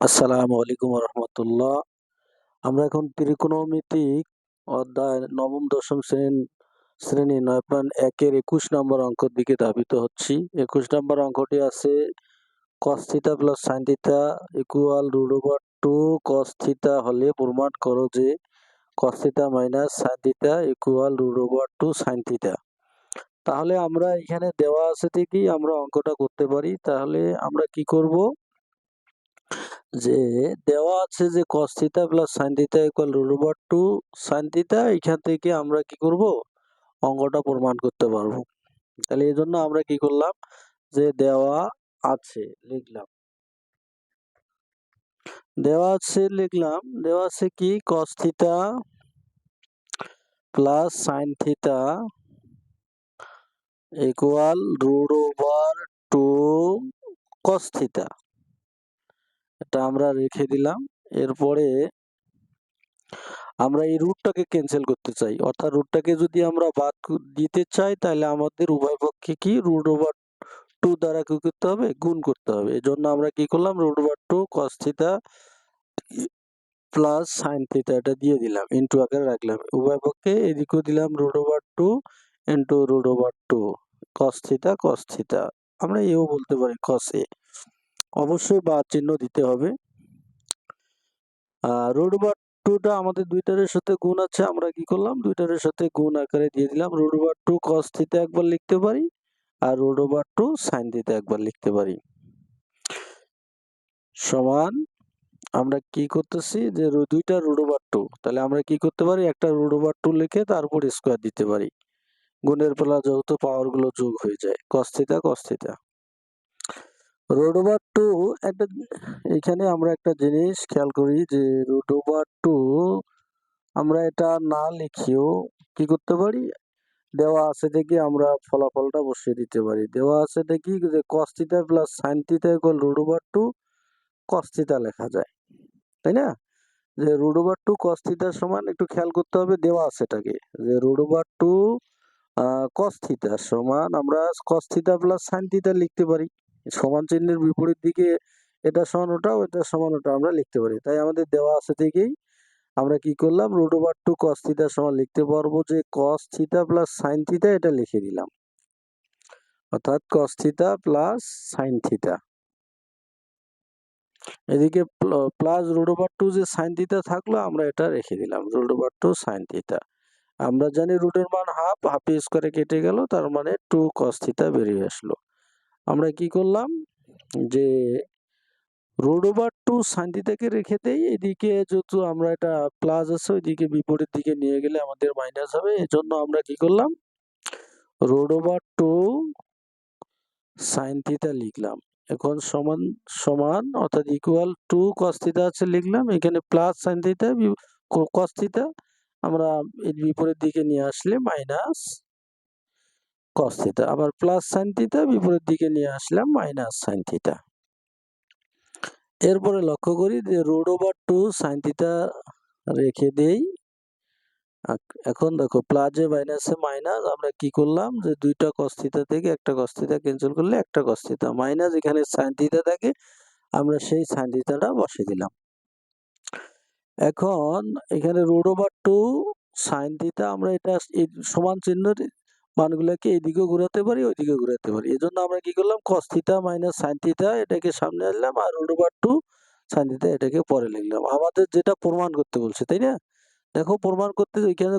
আসসালামু আলাইকুম রহমতুল্লাহ। আমরা এখন ত্রিকোণমিতিক অধ্যায় নবম, দশম শ্রেণি শ্রেণি নয় পয়েন্ট একের একুশ নম্বর অঙ্কের দিকে ধাবিত হচ্ছি। একুশ নম্বর অঙ্কটি আছে cos theta plus sine theta equal root over two cos theta হলে প্রমাণ করো যে cos theta minus sine theta equal root over two sine theta তাহলে আমরা এখানে দেওয়া আছে থেকেই আমরা অঙ্কটা করতে পারি। তাহলে আমরা কি করব? যে দেওয়া আছে যে cos theta plus sine theta equal root over two sine theta এখান থেকে আমরা কি করব? অঙ্গটা প্রমাণ করতে পারব। তাহলে এই জন্য আমরা কি করলাম? যে দেওয়া আছে, লিখলাম। দেওয়া আছে, লিখলাম। দেওয়া আছে কি? cos theta plus sine theta equal root over two cos theta এটা আমরা রেখে দিলাম। এরপরে আমরা এই রুটটাকে ক্যান্সেল করতে চাই। অর্থাৎ রুটটাকে যদি আমরা বাদ দিতে চাই, তাহলে আমাদের উভয় পক্ষে কি রুট ওভার টু দ্বারা কি করতে হবে? গুণ করতে হবে। এই জন্য আমরা কি করলাম? Root over two cos theta plus sine theta এটা দিয়ে দিলাম। ইন্টু আকারে রাখলাম। উভয় পক্ষে এদিকেও দিলাম root over two into root over two cos theta cos আমরা এও বলতে পারি কস এ অবশ্যই বা চিহ্ন দিতে হবে। রুট ওভার টুটা আমাদের দুইটারের সাথে গুণ আছে। আমরা কি করলাম? দুইটারের সাথে গুণ আকারে দিয়ে দিলাম। Root over two cos theta একবার লিখতে পারি আর root over two sine theta একবার লিখতে পারি। সমান আমরা কি করতেছি? যে দুইটা রুট ওভার টু তাহলে আমরা কি করতে পারি? একটা রুট ওভার টু লিখে তারপর স্কোয়ার দিতে পারি। গুণের বেলা যেহেতু পাওয়ারগুলো যোগ হয়ে যায়। কস থিটা ওভার টু একটা, এখানে আমরা একটা জিনিস খেয়াল করি যে রুট ওভার টু আমরা এটা না লিখেও কি করতে পারি? দেওয়া আছে দেখি আমরা ফলাফলটা বসিয়ে দিতে পারি। দেওয়া আছে দেখি যে cos theta plus sine theta equal root over two cos theta লেখা যায়। তাই না? যে রুট ওভার টু কস থিটার সমান একটু খেয়াল করতে হবে, দেওয়া আছে এটাকে। যে root over two cos theta সমান আমরা cos theta plus sine theta লিখতে পারি। সমান চিহ্নের বিপরীত দিকে এটা সমান ওটা ওটা সমান ওটা আমরা লিখতে পারি। তাই আমাদের দেওয়া আছে থেকেই আমরা কি করলাম root over two cos theta সমান লিখতে পারব যে cos theta plus sine theta এটা লিখে দিলাম। অর্থাৎ cos theta plus sine theta এদিকে প্লাস রুট ওভার টু যে সাইন থিটা থাকল আমরা এটা রেখে দিলাম root over two sine theta আমরা জানি রুটের মান হাফ হাফ স্কোয়ারে কেটে গেল, তার মানে টু কস থিটা বেরিয়ে আসলো। আমরা কি করলাম? যে রুট ওভার টু সাইন থিটাকে রেখে দেই। এদিকে যেহেতু আমরা এটা প্লাস আছে, ওইদিকে বিপরীত দিকে নিয়ে গেলে আমাদের মাইনাস হবে। এজন্য আমরা কি করলাম? Root over two sine theta লিখলাম। এখন সমান সমান অর্থাৎ ইকুয়াল টু কস্তিতা আছে লিখলাম। এখানে প্লাস সাইন থিটা কস আমরা এর বিপরীত দিকে নিয়ে আসলে মাইনাস কস থিটা আবার প্লাস সাইন থিটা বিপরীত দিকে নিয়ে আসলাম মাইনাস সাইন থিটা এরপরে লক্ষ্য করি যে root over two sine theta রেখে দেই। এখন দেখো প্লাসে মাইনাসে মাইনাস আমরা কি করলাম যে দুইটা কস থিটা থেকে একটা কস থিটা ক্যান্সেল করলে একটা কস থিটা মাইনাস এখানে সাইন থিটা থাকে, আমরা সেই সাইন থিটাটা বসে দিলাম। এখন এখানে root over two sine theta আমরা এটা সমান চিহ্নের মানগুলোকে এইদিকেও ঘোরাতে পারি ওইদিকে ঘোরাতে পারি। এজন্য জন্য আমরা কি করলাম, cos মাইনাস থিটা এটাকে সামনে আনলাম আর রুট টু থিটা এটাকে পরে লিখলাম। আমাদের যেটা প্রমাণ করতে বলছে, তাই না? দেখো, প্রমাণ করতে এখানে